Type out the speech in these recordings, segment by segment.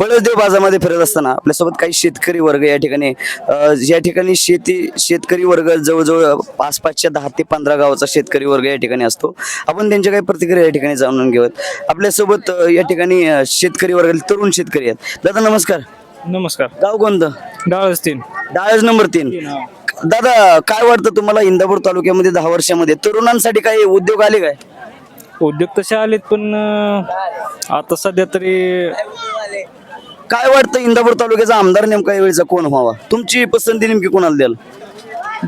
पळसदेव बाजारामध्ये फिरत असताना आपल्यासोबत काही शेतकरी वर्ग या ठिकाणी या ठिकाणी शेती शेतकरी वर्ग जवळजवळ पाच पाचच्या दहा ते पंधरा गावाचा शेतकरी वर्ग या ठिकाणी असतो. आपण त्यांच्या काही प्रतिक्रिया या ठिकाणी जाणून घेऊयात. आपल्यासोबत या ठिकाणी शेतकरी वर्ग तरुण शेतकरी आहेत. दादा नमस्कार. नमस्कार. गाव कोणतं? डाळच तीन. डाळज नंबर तीन. दादा काय वाटतं तुम्हाला इंदापूर तालुक्यामध्ये दहा वर्षामध्ये? तरुणांसाठी काही उद्योग आले काय? उद्योग तसे आलेत पण आता सध्या तरी काय वाटतं इंदापूर तालुक्याचा आमदार नेमका यावेळीचा कोण व्हावा? तुमची पसंती नेमकी कोणाला द्याल?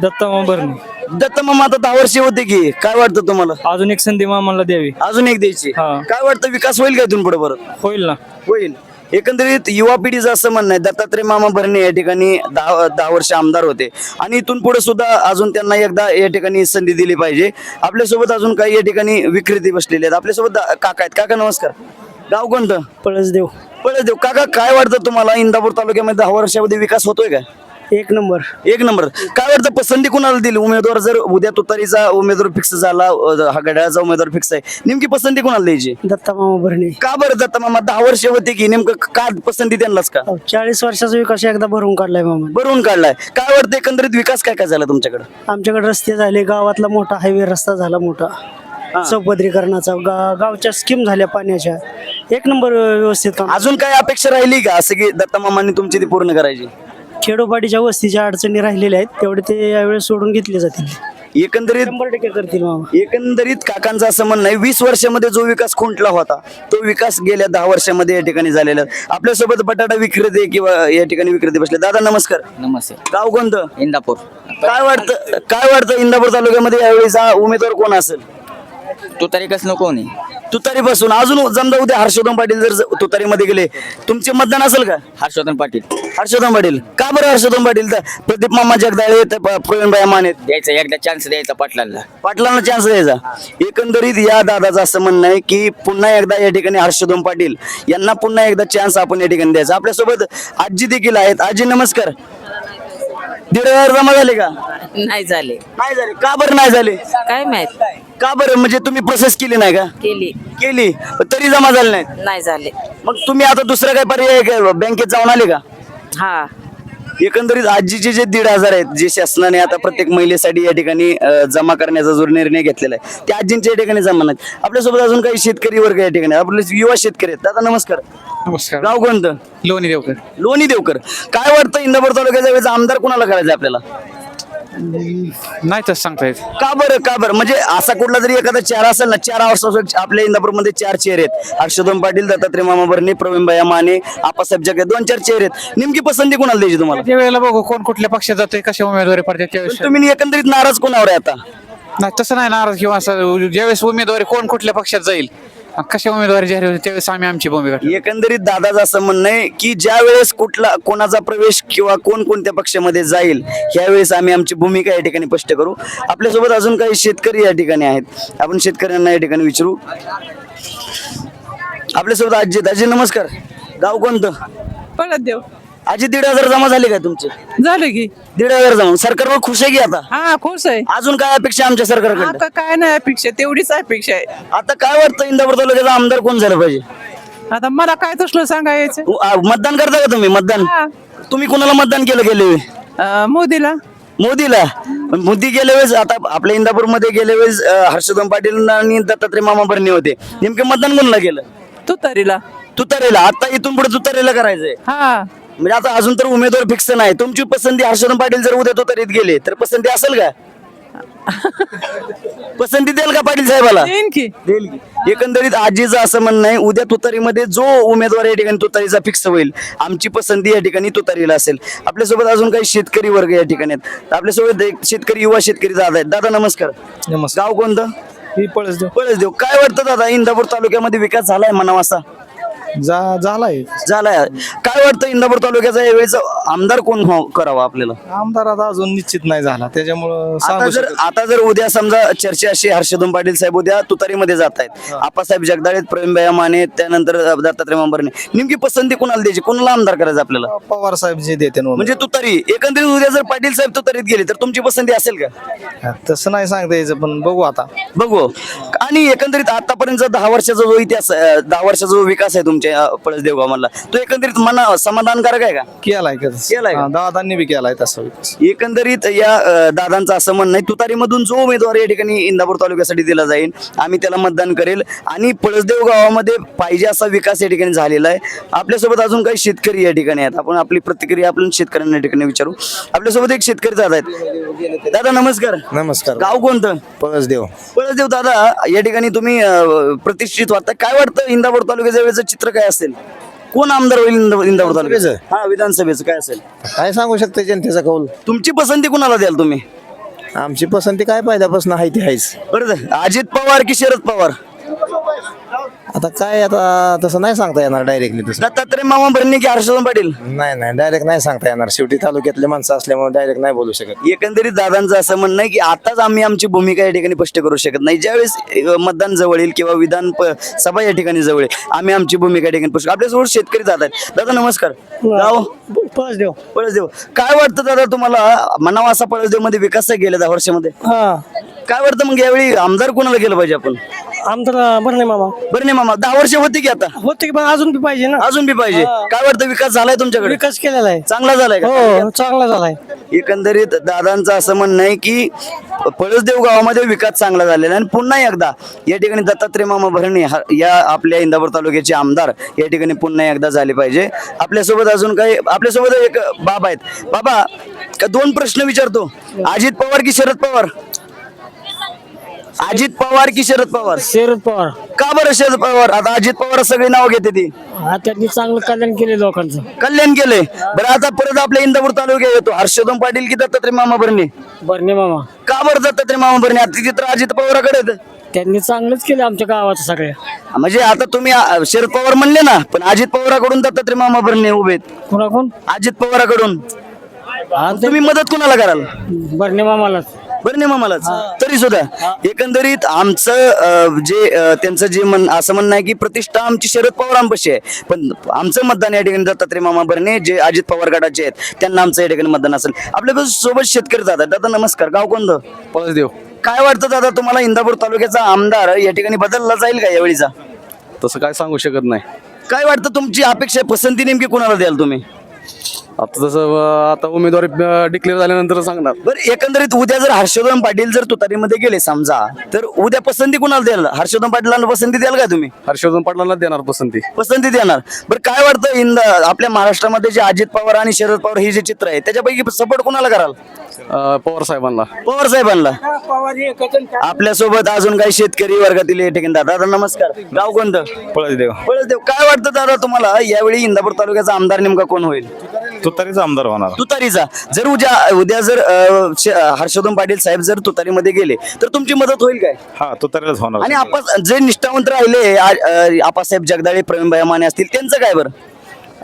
दत्ता भरणे. दत्त मामा आता दहा वर्षे होते की काय वाटतं तुम्हाला? अजून एक संधी मामाला द्यावी. अजून एक द्यायची. हा. काय वाटतं विकास होईल का इथून पुढे परत? होईल ना. होईल. एकंदरीत युवा पिढीचं असं म्हणणं आहे दत्तात्रय मामा भरणे या ठिकाणी दहा दहा वर्ष आमदार होते. आणि इथून पुढे सुद्धा अजून त्यांना एकदा या ठिकाणी संधी दिली पाहिजे. आपल्यासोबत अजून काही या ठिकाणी विक्रेते बसलेले आहेत. आपल्यासोबत दा- काका आहेत. काका नमस्कार. गाव कोणतं? पळसदेव. पळे देव काका काय वाटतं तुम्हाला? इंदापूर तालुक्यामध्ये दहा वर्षामध्ये विकास होतोय का? एक नंबर. एक नंबर. काय वाटतं पसंती कुणाला दिली? उमेदवार जर उद्या तुतारीचा उमेदवार फिक्स झाला अ, हा घड्याळाचा उमेदवार फिक्स आहे नेमकी पसंती कुणाला द्यायची? दत्ता मामा भरणे. का बरं दत्ता मामा दहा वर्ष होते की नेमकं का पसंती त्यांनाच का? चाळीस वर्षाचा विकास एकदा भरून काढलाय मामा. भरून काढलाय. काय वाटतं एकंदरीत विकास काय काय झाला तुमच्याकडे? आमच्याकडे रस्ते झाले गावातला मोठा हायवे रस्ता झाला मोठा. चौपदरीकरणाचा गा गावच्या स्कीम झाल्या पाण्याच्या. एक नंबर व्यवस्थित काम. अजून काय अपेक्षा राहिली का? असं की दत्ता मामांनी तुमची ती पूर्ण करायची. खेडोपाडीच्या वस्तीच्या अडचणी राहिलेल्या आहेत. तेवढे ते यावेळेस सोडून घेतले जातील. एकंदरीत शंभर टक्के करतील मामा. एकंदरीत काकांचं असं म्हणणं आहे वीस वर्षामध्ये जो विकास खुंटला होता तो विकास गेल्या दहा वर्षामध्ये या ठिकाणी झालेला आहे. आपल्यासोबत बटाटा विक्रेते किंवा या ठिकाणी विक्रेते बसले. दादा नमस्कार. नमस्ते गाव कोणतं? इंदापूर. काय वाटतं काय वाटतं इंदापूर तालुक्यामध्ये यावेळीचा उमेदवार कोण असेल? तू तरी कस नको नाही तुतारी बसून अजून समजा उद्या हर्षवर्धन पाटील जर तुतारीमध्ये गेले तुमचे मतदान असेल का? हर्षवर्धन पाटील. हर्षवर्धन पाटील. का बरं हर्षवर्धन पाटील? तर प्रदीप मामा जगदाळे तर प- प्रवीणबाई माने द्यायचा एकदा चान्स द्यायचा पाटलांना. पाटलांना चान्स द्यायचा. एकंदरीत या दादाचं असं म्हणणं आहे की पुन्हा एकदा या ठिकाणी हर्षवर्धन पाटील यांना पुन्हा एकदा चान्स आपण या ठिकाणी द्यायचा. आपल्यासोबत आजी देखील आहेत. आजी नमस्कर. दीड हजार जमा झाले का? नाही झाले. नाही झाले. का बरं नाही झाले? काय माहीत? का बरं? म्हणजे तुम्ही प्रोसेस केली नाही का? केली. केली. पण तरी जमा झाले नाहीत. नाही झाले. मग तुम्ही आता दुसरा काय पर्याय आहे का? बँकेत जाऊन आले का? हा. एकंदरीत आजीचे जे दीड हजार आहेत जे शासनाने आता प्रत्येक महिलेसाठी या ठिकाणी जमा करण्याचा जो निर्णय घेतलेला आहे त्या आजींच्या या ठिकाणी जमा नाहीत. आपल्यासोबत अजून काही शेतकरी वर्ग या ठिकाणी आपले युवा शेतकरी आहेत. दादा नमस्कार. नमस्कार. गाव कोणतं? लोणी देवकर. लोणी देवकर. काय वाटतं इंदापूर तालुक्याच्या वेळेचा आमदार कोणाला करायचं आपल्याला? नाही तसं सांगता येत. का बरं का बरं? म्हणजे असा कुठला जरी एखादा चार असेल ना चार वर्षाचा आपल्या इंदापूरमध्ये चार चेअर आहेत. हर्षवर्धन पाटील दत्तात्रय मामा भरणे प्रवीणबाई माने आपासाहेब जगे दोन चार चेअर आहेत. नेमकी पसंती कोणाला द्यायची तुम्हाला? त्या वेळेला बघू कोण कुठल्या पक्षात जातोय कशा उमेदवारी पडते त्यावेळेस तुम्ही एकंदरीत नाराज कोणावर आहे आता? नाही तसं नाही नाराज किंवा असं ज्यावेळेस उमेदवारी कोण कुठल्या पक्षात जाईल. कशा उमेदवारी जाहीर होते त्यावेळेस आम्ही आमची भूमिका. एकंदरीत दादाचं असं म्हणणं आहे की ज्या वेळेस कुठला कोणाचा प्रवेश किंवा कोण कोणत्या पक्षामध्ये जाईल यावेळेस आम्ही आमची भूमिका या ठिकाणी स्पष्ट करू. आपल्यासोबत अजून काही शेतकरी या ठिकाणी आहेत. आपण शेतकऱ्यांना या ठिकाणी विचारू. आपल्यासोबत आजी आहेत. आजी नमस्कार. गाव कोणतं? पळत देव आजी दीड हजार जमा झाले का तुमचे? झालं की. दीड हजार जमा. सरकारवर खुश आहे की आता? हा खुश आहे. अजून काय अपेक्षा आहे आमच्या सरकारकडे आता काय नाही अपेक्षा तेवढीच अपेक्षा आहे. आता काय वाटतं इंदापूर तालुक्याचा आमदार कोण झालं पाहिजे? आता मला काय तसलं सांगायचं? मतदान करता का तुम्ही? मतदान? हा. तुम्ही कोणाला मतदान केलं गेले अं, मोदीला. मोदीला? पण मोदी गेल्या वेळेस आता आपल्या इंदापूरमध्ये गेल्या वेळेस अं, हर्षवर्धन पाटील आणि दत्तात्रय मामा भरणे होते. नेमके मतदान कोणाला केलं? तुतारीला. तुतारीला. आता इथून पुढे तुतारीला करायचंय. हा. म्हणजे आता अजून तर उमेदवार फिक्स नाही. तुमची पसंती हर्षवर्धन पाटील जर उद्या तुतारीत गेले तर पसंती असेल का? पसंती देईल का पाटील साहेबाला? की. देईल की. एकंदरीत आजीचं असं म्हणणं आहे उद्या तुतारीमध्ये जो उमेदवार या ठिकाणी तुतारीचा फिक्स होईल आमची पसंती या ठिकाणी तुतारीला असेल. आपल्यासोबत अजून काही शेतकरी वर्ग या ठिकाणी आहेत. आपल्यासोबत एक शेतकरी युवा शेतकरी दादा आहेत. दादा नमस्कार. नमस्कार. गाव कोणतं? पळस देव पळस देऊ काय वाटतं दादा इंदापूर तालुक्यामध्ये विकास झालाय म्हणावा असा? जा झालाय. झालाय. काय वाटतं इंदापूर तालुक्याचा यावेळेस आमदार कोण हो- करावा आपल्याला? आमदार आता अजून निश्चित नाही झाला. त्याच्यामुळं आता सांगू जर शकत आता जर उद्या समजा चर्चा अशी हर्षदोन पाटील साहेब उद्या तुतारीमध्ये जात आहेत आप्पासाहेब जगदाळे प्रवीणभाई माने त्यानंतर दत्तात्रय मांबरने नेमकी पसंती कोणाला द्यायची? कोणाला आमदार करायचं आपल्याला? पवार साहेब जे देते ना. म्हणजे तुतारी. एकंदरीत उद्या जर पाटील साहेब तुतारीत गेले तर तुमची पसंती असेल का. तसं नाही सांगता यायचं पण बघू आता. बघू. आणि एकंदरीत आतापर्यंत दहा वर्षाचा जो इतिहास अं, दहा वर्षाचा जो विकास आहे तुमच्या अं, पळसदेव गावामधला तो एकंदरीत मना समाधानकारक आहे का? केलाय का केलाय का? हा, दादांनी बी केलाय तसं. विकास. एकंदरीत या अं, दादांचं असं म्हणणं आहे तुतारीमधून जो उमेदवार या ठिकाणी इंदापूर तालुक्यासाठी दिला जाईल आम्ही त्याला मतदान करेल. आणि पळसदेव गावामध्ये पाहिजे असा विकास या ठिकाणी झालेला आहे. आपल्यासोबत अजून काही शेतकरी या ठिकाणी आहेत. आपण आपली प्रतिक्रिया आपण शेतकऱ्यांना या ठिकाणी विचारू. आपल्यासोबत एक शेतकरी दादा आहेत. दादा नमस्कार. नमस्कार. गाव कोणतं? पळसदेव. पळसदेव दादा या ठिकाणी तुम्ही अं, प्रतिष्ठित वाटता. काय वाटतं इंदापूर तालुक्याच्या वेळेचं चित्र काय असेल? कोण आमदार होईल इंदा- इंदापूर तालुक्याचं हा विधानसभेचं. काय असेल? काय सांगू शकते जनतेचा कौल? तुमची पसंती कुणाला द्याल तुम्ही? आमची पसंती काय पहिल्यापासून आहे ती आहेच. बरं अजित पवार की शरद पवार? आता काय आता तसं नाही सांगता येणार डायरेक्टली तसं. दत्तात्रय मामा भरणे की हर्षवर्धन पाटील? नाही नाही डायरेक्ट नाही सांगता येणार. शेवटी तालुक्यातले माणसं असल्यामुळे डायरेक्ट नाही बोलू शकत. एकंदरीत दादांचं असं म्हणणं आहे की आताच आम्ही आमची भूमिका या ठिकाणी स्पष्ट करू शकत नाही. ज्यावेळेस अं, मतदान जवळ येईल किंवा विधान प- सभा या ठिकाणी जवळ येईल आम्ही आमची भूमिका या ठिकाणी स्पष्ट आपल्यासोबत शेतकरी जात आहेत. दादा नमस्कार. गाव? पळसदेव. पळसदेव. काय वाटतं दादा तुम्हाला? म्हणावा असा पळसदेवमध्ये विकास गेल्या दहा वर्षामध्ये. हा. काय वाटतं मग यावेळी आमदार कोणाला केलं पाहिजे आपण? आमदार बरं नाही मामा. बरं नाही मामा दहा वर्ष होती की आता? होते की पण अजून बी पाहिजे ना. अजून बी पाहिजे. काय वाटतं विकास झालाय तुमच्याकडे? विकास केलेला आहे. चांगला झालाय का? हो चांगला झालाय. एकंदरीत दादांचं असं म्हणणं आहे की पळसदेव गावामध्ये विकास चांगला झालेला आहे. आणि पुन्हा एकदा या ठिकाणी दत्तात्रय मामा भरणे हा- या आपल्या इंदापूर तालुक्याचे आमदार या ठिकाणी पुन्हा एकदा झाले पाहिजे. आपल्यासोबत अजून काही आपल्यासोबत एक बाबा आहेत. बाबा का दोन प्रश्न विचारतो. अजित पवार की शरद पवार? अजित पवार की शरद पवार? शरद पवार. का बरं शरद पवार? आता अजित पवार सगळी नाव घेते ती. हा त्यांनी चांगलं कल्याण केले लोकांचं. कल्याण केलंय. बरं आता परत आपल्या इंदापूर तालुक्यात येतो. हर्षोदम पाटील की दत्तात्रय मामा भरणे? बरणे मामा. का बरं दत्तात्रय मामा भरणे? आता तिथे अजित पवाराकडे आहेत. त्यांनी चांगलंच केलं आमच्या गावाचं सगळ्या म्हणजे आता तुम्ही अ, शरद पवार म्हणले ना पण अजित पवाराकडून दत्तात्रय मामा भरणे उभे आहेत. कुणाकोण अजित पवाराकडून. तुम्ही मदत कुणाला कराल? बरणे मामालाच. बरं नाही मामालाच तरी सुद्धा एकंदरीत आमचं अ, जे अ, त्यांचं जे म्हण असं म्हणणं आहे की प्रतिष्ठा आमची शरद पवारांपाशी आहे. पण आमचं मतदान या ठिकाणी दत्तात्रय मामा भरणे जे अजित पवार गटाचे आहेत त्यांना आमचं या ठिकाणी मतदान असेल. आपल्यासोबत शेतकरी जातात दादा नमस्कार. गाव कोणतं? पळसदेव. काय वाटतं दादा तुम्हाला इंदापूर तालुक्याचा आमदार या ठिकाणी बदलला जाईल का यावेळीचा? तसं काय सांगू शकत नाही. काय वाटतं तुमची अपेक्षा आहे? पसंती नेमकी कुणाला द्याल तुम्ही? आता तसं अं, आता उमेदवारी डिक्लेअर झाल्यानंतर सांगणार. बरं एकंदरीत उद्या जर हर्षवर्धन पाटील जर तुतारीमध्ये गेले समजा तर उद्या पसंती कुणाला द्याल? हर्षवर्धन पाटलांना पसंती द्याल का तुम्ही? हर्षवर्धन पाटलांना देणार पसंती. पसंती देणार. बरं काय वाटतं इंद आपल्या महाराष्ट्रामध्ये जे अजित पवार आणि शरद पवार हे जे चित्र आहे त्याच्यापैकी सपोर्ट कुणाला कराल? पवार साहेबांना. पवार साहेबांना. आपल्यासोबत अजून काही शेतकरी वर्गातील ठिकाणी दादा दादा नमस्कार. गाव कोणतं? पळसदेव. पळसदेव. काय वाटतं दादा तुम्हाला? यावेळी इंदापूर तालुक्याचा आमदार नेमका कोण होईल? तुतारीचा आमदार होणार. तुतारीचा जर उद्या उद्या जर अ, श- हर्षवर्धन पाटील साहेब जर तुतारीमध्ये गेले तर तुमची मदत होईल काय? हा तुतारीलाच होणार. आणि आपण जे निष्ठावंत राहिले आ- अ, आपासाहेब जगदाळे प्रवीण माने असतील त्यांचं काय बरं?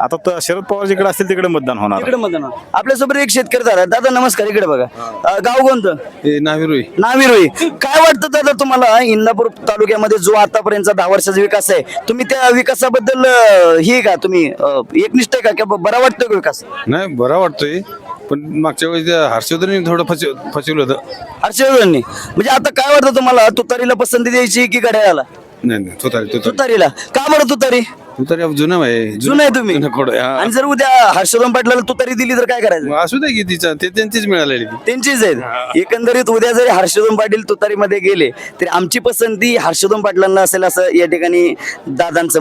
आता तर शरद पवार जिकडे असतील तिकडे मतदान होणार. इकडे मतदान आपल्यासोबत एक शेतकरी दादा दादा नमस्कार इकडे बघा. अ, गाव कोणतं? नाविरुई. नाविरोई. काय वाटतं दादा तुम्हाला? इंदापूर तालुक्यामध्ये जो आतापर्यंतचा दहा वर्षाचा विकास आहे तुम्ही त्या विकासाबद्दल अ, हे का तुम्ही अ, एकनिष्ठ आहे का? किंवा बरा वाटतो का विकास? नाही बरा वाटतोय. पण मागच्या वेळी त्या हर्षवर्धननी थोडं फसव फसवलं होतं. हर्षवर्धननी. म्हणजे आता काय वाटतं तुम्हाला? तुतारीला पसंती द्यायची की घड्याळाला? नाही नाही तुतारी तुतारी. तुतारीला. का बरं तुतारी? तुतारी अब जुनं आहे जुनं आहे तुम्ही. जुनं खोडं आहे, हा. आणि जर उद्या हर्षवर्धन पाटलाला तुतारी दिली तर काय करायचं? असू दे की तिचा ते त्यांचीच मिळालेली. ती त्यांचीच आहेत. एकंदरीत उद्या जरी हर्षवर्धन पाटील तुतारीमध्ये गेले तरी आमची पसंती हर्षवर्धन पाटलांना असेल असं या ठिकाणी दादांचं